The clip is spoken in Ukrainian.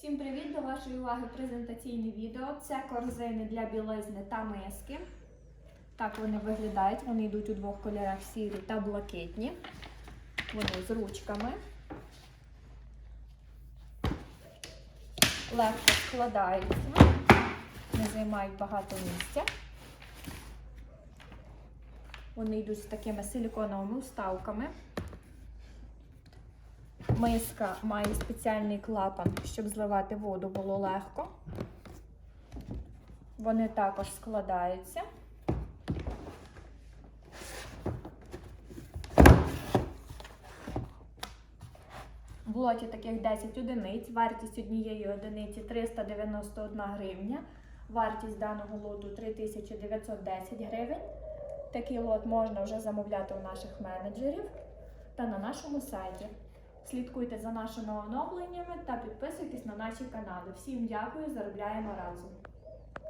Всім привіт! До вашої уваги презентаційне відео. Це корзини для білизни та миски. Так вони виглядають. Вони йдуть у двох кольорах сірі та блакитні. Вони з ручками. Легко складаються, не займають багато місця. Вони йдуть з такими силіконовими вставками. Миска має спеціальний клапан, щоб зливати воду було легко. Вони також складаються. В лоті таких 10 одиниць. Вартість однієї одиниці 391 гривня. Вартість даного лоту 3910 гривень. Такий лот можна вже замовляти у наших менеджерів та на нашому сайті. Слідкуйте за нашими оновленнями та підписуйтесь на наші канали. Всім дякую, заробляємо разом!